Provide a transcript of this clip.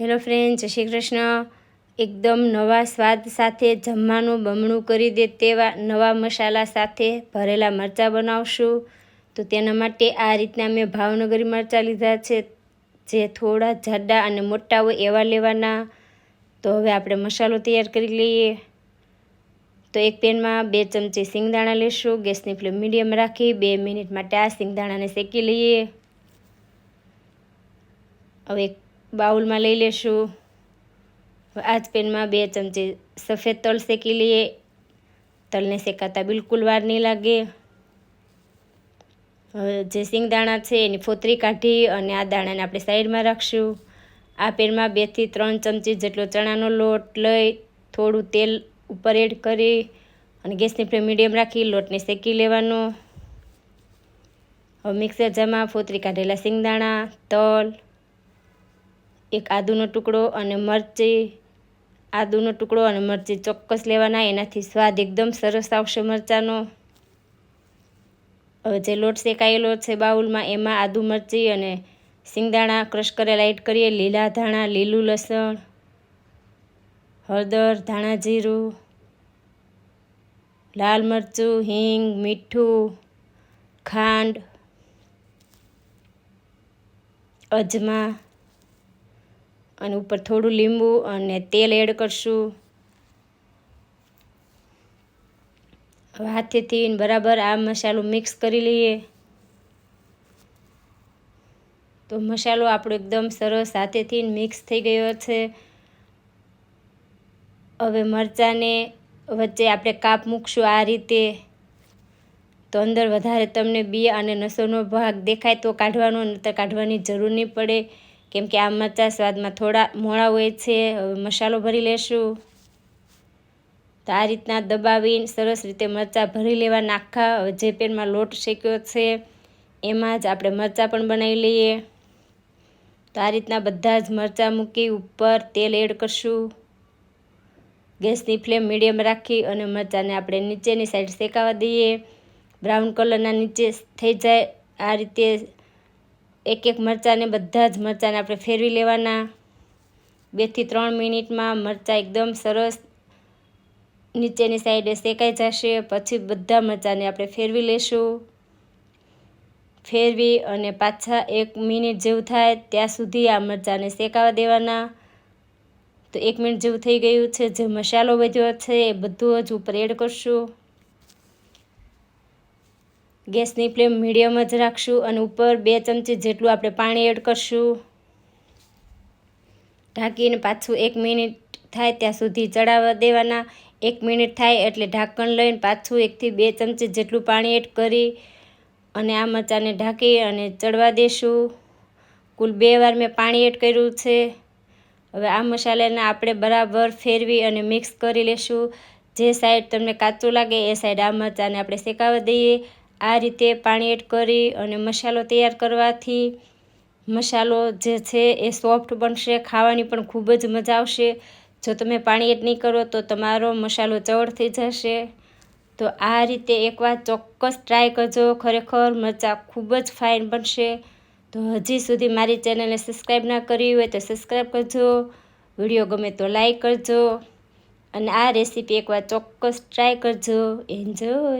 Hello friend જય શ્રી કૃષ્ણ. એકદમ નવા સ્વાદ સાથે જમવાનું બમણું કરી દે તેવા નવા મસાલા સાથે ભરેલા મરચાં બનાવશું. તો તેના માટે આ રીતના મેં ભાવનગરી મરચાં લીધા છે, જે થોડા જાડા અને મોટા હોય એવા લેવાના. તો હવે આપણે મસાલો તૈયાર કરી લઈએ. તો એક પેનમાં બે ચમચી સિંગદાણા લેશું, ગેસની ફ્લેમ મીડિયમ રાખી, બે મિનિટ માટે આ સિંગદાણાને શેકી લઈએ. હવે બાઉલમાં લઈ લેશું. આ જ પેનમાં બે ચમચી સફેદ તલ શેકી લઈએ. તલને શેકાતા બિલકુલ વાર નહીં લાગે. જે સિંગદાણા છે એની ફોતરી કાઢી અને આ દાણાને આપણે સાઈડમાં રાખશું. આ પેનમાં બેથી ત્રણ ચમચી જેટલો ચણાનો લોટ લઈ થોડું તેલ ઉપર એડ કરી અને ગેસની ફ્લેમ મીડિયમ રાખી લોટને શેકી લેવાનો. હવે મિક્સર જારમાં ફોતરી કાઢેલા સિંગદાણા તલ એક આદુનો ટુકડો અને મરચી, આદુનો ટુકડો અને મરચી ચોક્કસ લેવાના. એનાથી સ્વાદ એકદમ સરસ આવશે મરચાંનો. હવે જે લોટ શેકાયેલો છે બાઉલમાં, એમાં આદુ મરચી અને સિંગદાણા ક્રશ કરેલા એડ કરીએ. લીલા ધાણા, લીલું લસણ, હળદર, ધાણા જીરું, લાલ મરચું, હિંગ, મીઠું, ખાંડ, અજમા અને ઉપર થોડું લીંબુ અને તેલ એડ કરશું. હાથેથી બરાબર આ મસાલો મિક્સ કરી લઈએ. તો મસાલો આપણો એકદમ સરસ હાથેથી મિક્સ થઈ ગયો છે. હવે મરચાંને વચ્ચે આપણે કાપ મૂકશું આ રીતે. તો અંદર વધારે તમને બી અને નસોનો ભાગ દેખાય તો કાઢવાનો નહીતર કાઢવાની જરૂર નહીં પડે. કેમ કે આ મરચાં સ્વાદમાં થોડા મોળા હોય છે, હવે મસાલો ભરી લેશું. તો આ રીતના દબાવીને સરસ રીતે મરચાં ભરી લેવા નાખા હવે જે પેનમાં લોટ શેક્યો છે, એમાં જ આપણે મરચાં પણ બનાવી લઈએ. તો આ રીતના બધા જ મરચાં મૂકી ઉપર તેલ એડ કરશું. ગેસની ફ્લેમ મીડિયમ રાખી અને મરચાંને આપણે નીચેની સાઈડ શેકાવા દઈએ. બ્રાઉન કલરના નીચે થઈ જાય આ રીતે એક એક મરચાંને બધા જ મરચાંને આપણે ફેરવી લેવાના. બેથી ત્રણ મિનિટમાં મરચાં એકદમ સરસ નીચેની સાઈડે શેકાઈ જશે. પછી બધા મરચાંને આપણે ફેરવી લેશું. ફેરવી અને પાછા એક મિનિટ જેવું થાય ત્યાં સુધી આ મરચાંને શેકાવા દેવાના. તો એક મિનિટ જેવું થઈ ગયું છે. જે મસાલો વધ્યો છે એ બધું જ ઉપર એડ કરશું. ગેસની ફ્લેમ મીડિયમ જ રાખશું અને ઉપર બે ચમચી જેટલું આપણે પાણી એડ કરશું. ઢાંકીને પાછું એક મિનિટ થાય ત્યાં સુધી ચડાવવા દેવાના. એક મિનિટ થાય એટલે ઢાંકણ લઈને પાછું એકથી બે ચમચી જેટલું પાણી એડ કરી અને આ મરચાંને ઢાંકી અને ચડવા દેશું. કુલ બે વાર મેં પાણી એડ કર્યું છે. હવે આ મસાલાને આપણે બરાબર ફેરવી અને મિક્સ કરી લેશું. જે સાઈડ તમને કાચું લાગે એ સાઈડ આ મરચાંને આપણે શેકાવા દઈએ. આ રીતે પાણી એડ કરી અને મસાલો તૈયાર કરવાથી મસાલો જે છે એ સોફ્ટ બનશે, ખાવાની પણ ખૂબ જ મજા આવશે. જો તમે પાણી એડ નહીં કરો તો તમારો મસાલો ચવડ થઈ જશે. તો આ રીતે એકવાર ચોક્કસ ટ્રાય કરજો. ખરેખર મરચાં ખૂબ જ ફાઇન બનશે. તો હજી સુધી મારી ચેનલને સબસ્ક્રાઈબ ના કરી હોય તો સબસ્ક્રાઈબ કરજો. વીડિયો ગમે તો લાઈક કરજો. અને આ રેસીપી એકવાર ચોક્કસ ટ્રાય કરજો. એન્જોય!